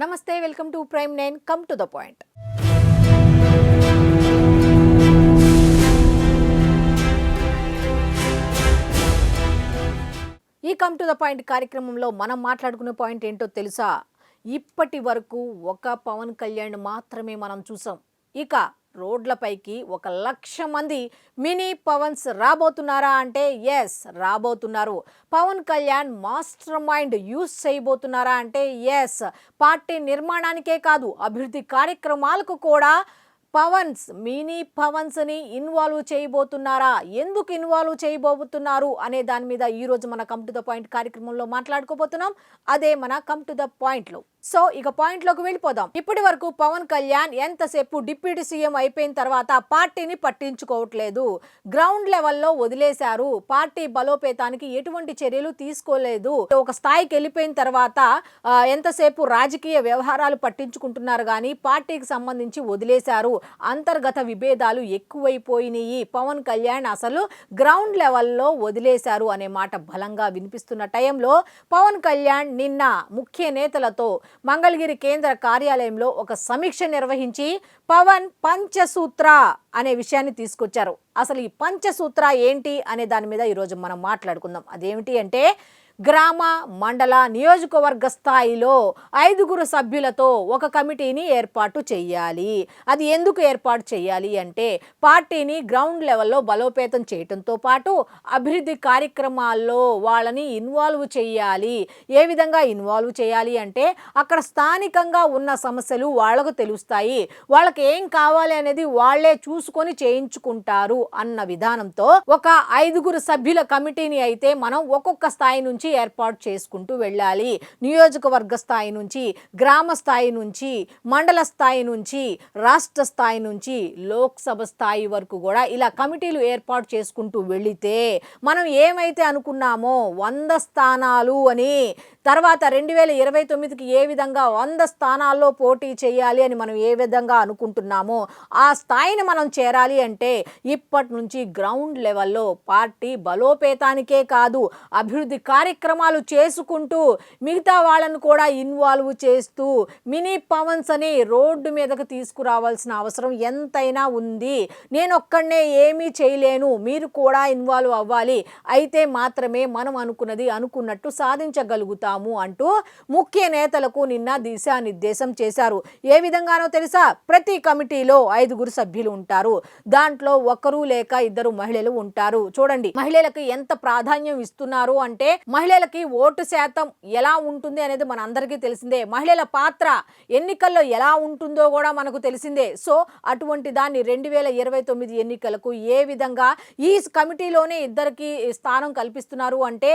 నమస్తే welcome to prime nine. Come to the point. ఈ come to the point కార్యక్రమంలో మనం మాట్లాడుకునే పాయింట్ ఏంటో తెలుసా? ఇప్పటి వరకు ఒక పవన్ కళ్యాణ్ మాత్రమే మనం చూసాం. ఇక రోడ్లపైకి ఒక లక్ష మంది మినీ పవన్స్ రాబోతున్నారా అంటే ఎస్ రాబోతున్నారు. Pawan Kalyan master mind use చేయబోతున్నారా అంటే ఎస్ పార్టీ నిర్మాణానికే కాదు అభివృద్ధి కార్యక్రమాలకు కూడా పవన్స్ మినీ పవన్స్ని ఇన్వాల్వ్ చేయబోతున్నారా? ఎందుకు ఇన్వాల్వ్ చేయబోతున్నారు అనే దాని మీద ఈరోజు మన కమ్ టు ద పాయింట్ కార్యక్రమంలో మాట్లాడుకోబోతున్నాం. అదే మన కమ్ టు ద పాయింట్లో. సో ఇక పాయింట్లోకి వెళ్ళిపోదాం. ఇప్పటి వరకు పవన్ కళ్యాణ్ ఎంతసేపు డిప్యూటీ సీఎం అయిపోయిన తర్వాత పార్టీని పట్టించుకోవట్లేదు. గ్రౌండ్ లెవెల్లో వదిలేశారు. పార్టీ బలోపేతానికి ఎటువంటి చర్యలు తీసుకోలేదు. ఒక స్థాయికి వెళ్ళిపోయిన తర్వాత ఎంతసేపు రాజకీయ వ్యవహారాలు పట్టించుకుంటున్నారు కానీ పార్టీకి సంబంధించి వదిలేశారు. అంతర్గత విభేదాలు ఎక్కువైపోయినాయి. పవన్ కళ్యాణ్ అసలు గ్రౌండ్ లెవెల్లో వదిలేశారు అనే మాట బలంగా వినిపిస్తున్న టైంలో పవన్ కళ్యాణ్ నిన్న ముఖ్య నేతలతో మంగళగిరి కేంద్ర కార్యాలయంలో ఒక సమీక్ష నిర్వహించి పవన్ పంచసూత్ర అనే విషయాన్ని తీసుకొచ్చారు. అసలు ఈ పంచసూత్ర ఏంటి అనే దాని మీద ఈరోజు మనం మాట్లాడుకుందాం. అదేమిటి అంటే గ్రామ మండల నియోజకవర్గ స్థాయిలో ఐదుగురు సభ్యులతో ఒక కమిటీని ఏర్పాటు చేయాలి అది ఎందుకు ఏర్పాటు చేయాలి అంటే పార్టీని గ్రౌండ్ లెవెల్లో బలోపేతం చేయటంతో పాటు అభివృద్ధి కార్యక్రమాల్లో వాళ్ళని ఇన్వాల్వ్ చేయాలి ఏ విధంగా ఇన్వాల్వ్ చేయాలి అంటే అక్కడ స్థానికంగా ఉన్న సమస్యలు వాళ్ళకు తెలుస్తాయి. వాళ్ళకి ఏం కావాలి అనేది వాళ్ళే చూసుకొని చేయించుకుంటారు అన్న విధానంతో ఒక ఐదుగురు సభ్యుల కమిటీని అయితే మనం ఒక్కొక్క స్థాయి నుంచి ఏర్పాటు చేసుకుంటూ వెళ్ళాలి. నియోజకవర్గ స్థాయి నుంచి గ్రామ స్థాయి నుంచి మండల స్థాయి నుంచి రాష్ట్ర స్థాయి నుంచి లోక్సభ స్థాయి వరకు కూడా ఇలా కమిటీలు ఏర్పాటు చేసుకుంటూ వెళితే మనం ఏమైతే అనుకున్నామో వంద స్థానాలు అని తర్వాత రెండు వేల ఇరవై తొమ్మిదికి ఏ విధంగా వంద స్థానాల్లో పోటీ చేయాలి అని మనం ఏ విధంగా అనుకుంటున్నామో ఆ స్థాయిని మనం చేరాలి అంటే ఇప్పటి నుంచి గ్రౌండ్ లెవెల్లో పార్టీ బలోపేతానికే కాదు అభివృద్ధి కార్యక్రమం కార్యక్రమాలు చేసుకుంటూ మిగతా వాళ్ళను కూడా ఇన్వాల్వ్ చేస్తూ మినీ పవన్స్ అని రోడ్డు మీదకు తీసుకురావాల్సిన అవసరం ఎంతైనా ఉంది. నేను ఒక్కడనే ఏమీ చేయలేను. మీరు కూడా ఇన్వాల్వ్ అవ్వాలి. అయితే మాత్రమే మనం అనుకున్నది అనుకున్నట్టు సాధించగలుగుతాము అంటూ ముఖ్య నేతలకు నిన్న దిశానిర్దేశం చేశారు. ఏ విధంగానో తెలుసా? ప్రతి కమిటీలో ఐదుగురు సభ్యులు ఉంటారు. దాంట్లో ఒకరు లేక ఇద్దరు మహిళలు ఉంటారు. చూడండి మహిళలకు ఎంత ప్రాధాన్యం ఇస్తున్నారు అంటే మహిళ మహిళలకి ఓటు శాతం ఎలా ఉంటుంది అనేది మన అందరికీ తెలిసిందే. మహిళల పాత్ర ఎన్నికల్లో ఎలా ఉంటుందో కూడా మనకు తెలిసిందే. సో అటువంటి దాన్ని రెండు వేల ఇరవై తొమ్మిది ఎన్నికలకు ఏ విధంగా ఈ కమిటీలోనే ఇద్దరికి స్థానం కల్పిస్తున్నారు అంటే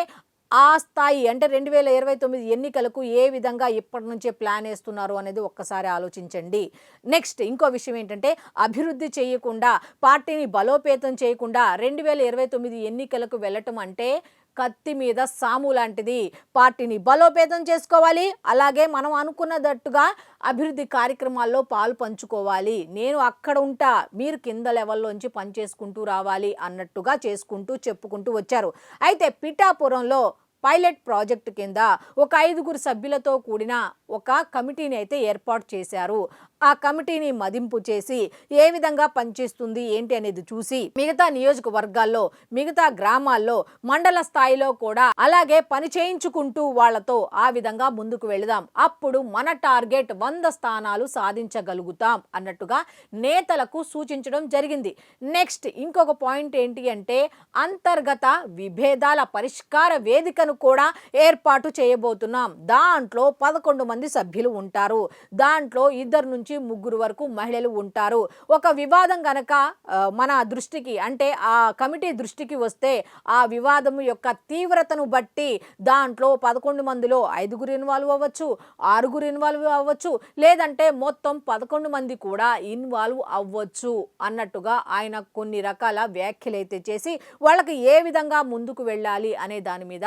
ఆ స్థాయి అంటే రెండు వేల ఇరవై తొమ్మిది ఎన్నికలకు ఏ విధంగా ఇప్పటి నుంచే ప్లాన్ వేస్తున్నారు అనేది ఒక్కసారి ఆలోచించండి. నెక్స్ట్ ఇంకో విషయం ఏంటంటే అభివృద్ధి చేయకుండా పార్టీని బలోపేతం చేయకుండా రెండు వేల ఇరవై తొమ్మిది ఎన్నికలకు వెళ్ళటం అంటే కత్తి మీద సాము లాంటిది. పార్టీని బలోపేతం చేసుకోవాలి. అలాగే మనం అనుకున్నదట్టుగా అభివృద్ధి కార్యక్రమాల్లో పాలు పంచుకోవాలి. నేను అక్కడ ఉంటా మీరు కింద లెవెల్లోంచి పనిచేసుకుంటూ రావాలి అన్నట్టుగా చేసుకుంటూ చెప్పుకుంటూ వచ్చారు. అయితే పిఠాపురంలో పైలట్ ప్రాజెక్టు కింద ఒక ఐదుగురు సభ్యులతో కూడిన ఒక కమిటీని అయితే ఏర్పాటు చేశారు. ఆ కమిటీని మదింపు చేసి ఏ విధంగా పనిచేస్తుంది ఏంటి అనేది చూసి మిగతా నియోజకవర్గాల్లో మిగతా గ్రామాల్లో మండల స్థాయిలో కూడా అలాగే పని చేయించుకుంటూ వాళ్ళతో ఆ విధంగా ముందుకు వెళదాం. అప్పుడు మన టార్గెట్ వంద స్థానాలు సాధించగలుగుతాం అన్నట్టుగా నేతలకు సూచించడం జరిగింది. నెక్స్ట్ ఇంకొక పాయింట్ ఏంటి అంటే అంతర్గత విభేదాల పరిష్కార వేదికను కూడా ఏర్పాటు చేయబోతున్నాం. దాంట్లో పదకొండు మంది సభ్యులు ఉంటారు. దాంట్లో ఇద్దరు నుంచి ముగ్గురు వరకు మహిళలు ఉంటారు. ఒక వివాదం గనక మన దృష్టికి అంటే ఆ కమిటీ దృష్టికి వస్తే ఆ వివాదం యొక్క తీవ్రతను బట్టి దాంట్లో పదకొండు మందిలో ఐదుగురు ఇన్వాల్వ్ అవ్వచ్చు ఆరుగురు ఇన్వాల్వ్ అవ్వచ్చు లేదంటే మొత్తం పదకొండు మంది కూడా ఇన్వాల్వ్ అవ్వచ్చు అన్నట్టుగా ఆయన కొన్ని రకాల వ్యాఖ్యలు అయితే చేసి వాళ్ళకి ఏ విధంగా ముందుకు వెళ్ళాలి అనే దాని మీద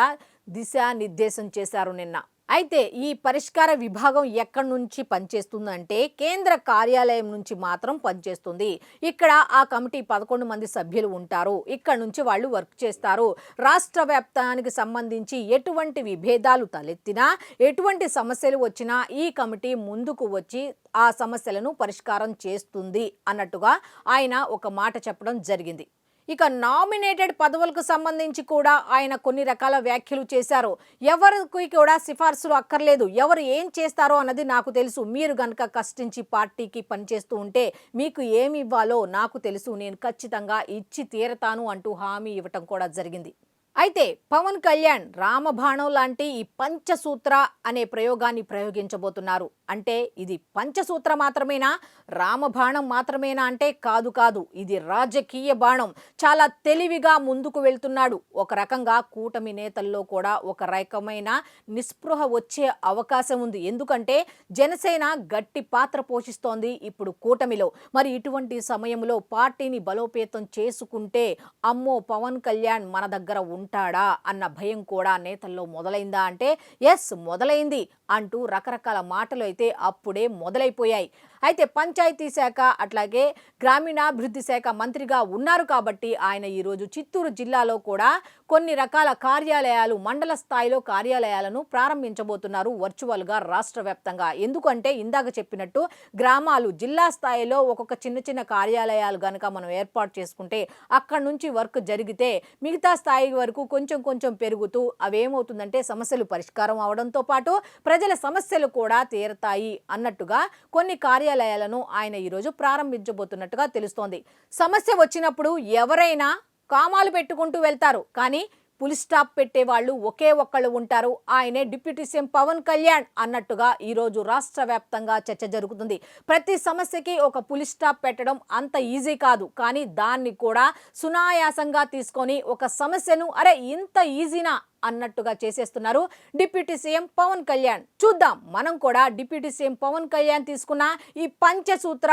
దిశానిర్దేశం చేశారు నిన్న. అయితే ఈ పరిష్కార విభాగం ఎక్కడి నుంచి పనిచేస్తుందంటే కేంద్ర కార్యాలయం నుంచి మాత్రం పనిచేస్తుంది. ఇక్కడ ఆ కమిటీ పదకొండు మంది సభ్యులు ఉంటారు. ఇక్కడ నుంచి వాళ్ళు వర్క్ చేస్తారు. రాష్ట్ర వ్యాప్తానికి సంబంధించి ఎటువంటి విభేదాలు తలెత్తినా ఎటువంటి సమస్యలు వచ్చినా ఈ కమిటీ ముందుకు వచ్చి ఆ సమస్యలను పరిష్కారం చేస్తుంది అన్నట్టుగా ఆయన ఒక మాట చెప్పడం జరిగింది. ఇక నామినేటెడ్ పదవులకు సంబంధించి కూడా ఆయన కొన్ని రకాల వ్యాఖ్యలు చేశారు. ఎవరికి కూడా సిఫార్సులు అక్కర్లేదు. ఎవరు ఏం చేస్తారో అన్నది నాకు తెలుసు. మీరు గనక కష్టించి పార్టీకి పనిచేస్తూ ఉంటే మీకు ఏమి ఇవ్వాలో నాకు తెలుసు. నేను ఖచ్చితంగా ఇచ్చి తీరతాను అంటూ హామీ ఇవ్వటం కూడా జరిగింది. అయితే పవన్ కళ్యాణ్ రామబాణం లాంటి ఈ పంచసూత్ర అనే ప్రయోగాన్ని ప్రయోగించబోతున్నారు. అంటే ఇది పంచసూత్ర మాత్రమేనా? రామబాణం మాత్రమేనా అంటే కాదు కాదు ఇది రాజకీయ బాణం. చాలా తెలివిగా ముందుకు వెళ్తున్నాడు. ఒక రకంగా కూటమి నేతల్లో కూడా ఒక రకమైన నిస్పృహ వచ్చే అవకాశం ఉంది. ఎందుకంటే జనసేన గట్టి పాత్ర పోషిస్తోంది ఇప్పుడు కూటమిలో. మరి ఇటువంటి సమయంలో పార్టీని బలోపేతం చేసుకుంటే అమ్మో పవన్ కళ్యాణ్ మన దగ్గర ఉంటాడా అన్న భయం కూడా నేతల్లో మొదలైందా అంటే ఎస్ మొదలైంది అంటూ రకరకాల మాటలు అయితే అప్పుడే మొదలైపోయాయి. అయితే పంచాయతీ శాఖ అట్లాగే గ్రామీణాభివృద్ధి శాఖ మంత్రిగా ఉన్నారు కాబట్టి ఆయన ఈరోజు చిత్తూరు జిల్లాలో కూడా కొన్ని రకాల కార్యాలయాలు మండల స్థాయిలో కార్యాలయాలను ప్రారంభించబోతున్నారు వర్చువల్గా రాష్ట్ర వ్యాప్తంగా. ఎందుకంటే ఇందాక చెప్పినట్టు గ్రామాలు జిల్లా స్థాయిలో ఒక్కొక్క చిన్న చిన్న కార్యాలయాలు కనుక మనం ఏర్పాటు చేసుకుంటే అక్కడ నుంచి వర్క్ జరిగితే మిగతా స్థాయి వరకు కొంచెం కొంచెం పెరుగుతూ అవేమవుతుందంటే సమస్యలు పరిష్కారం అవడంతో పాటు ప్రజల సమస్యలు కూడా చేస్తాయి అన్నట్టుగా కొన్ని కార్యాలయాలను ఆయన ఈరోజు ప్రారంభించబోతున్నట్టుగా తెలుస్తోంది. సమస్య వచ్చినప్పుడు ఎవరైనా కామాలు పెట్టుకుంటూ వెళ్తారు. కానీ పులి స్టాప్ పెట్టే వాళ్ళు ఒకే ఒక్కళ్ళు ఉంటారు. ఆయనే డిప్యూటీ సీఎం పవన్ కళ్యాణ్ అన్నట్టుగా ఈరోజు రాష్ట్ర వ్యాప్తంగా చర్చ జరుగుతుంది. ప్రతి సమస్యకి ఒక పులి స్టాప్ పెట్టడం అంత ఈజీ కాదు. కానీ దాన్ని కూడా సునాయాసంగా తీసుకొని ఒక సమస్యను అరే ఇంత ఈజీనా? అన్నట్టుగా చేసేస్తున్నారు. Deputy CM Pawan Kalyan. చూద్దాం మనం కూడా డిప్యూటీ సీఎం పవన్ కళ్యాణ్ తీసుకున్న ఈ పంచసూత్ర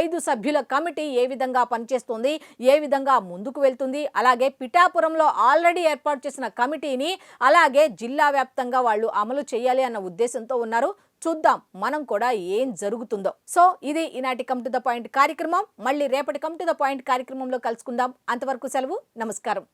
ఐదు సభ్యుల కమిటీ ఏ విధంగా పనిచేస్తుంది ఏ విధంగా ముందుకు వెళ్తుంది అలాగే పిఠాపురంలో ఆల్రెడీ ఏర్పాటు చేసిన కమిటీని అలాగే జిల్లా వ్యాప్తంగా వాళ్ళు అమలు చేయాలి అన్న ఉద్దేశంతో ఉన్నారు. చూద్దాం మనం కూడా ఏం జరుగుతుందో. సో ఇది ఈనాటి కమ్ టు ద పాయింట్ కార్యక్రమం. మళ్ళీ రేపటి కమ్ టు ద పాయింట్ కార్యక్రమంలో కలుసుకుందాం. అంతవరకు సెలవు నమస్కారం.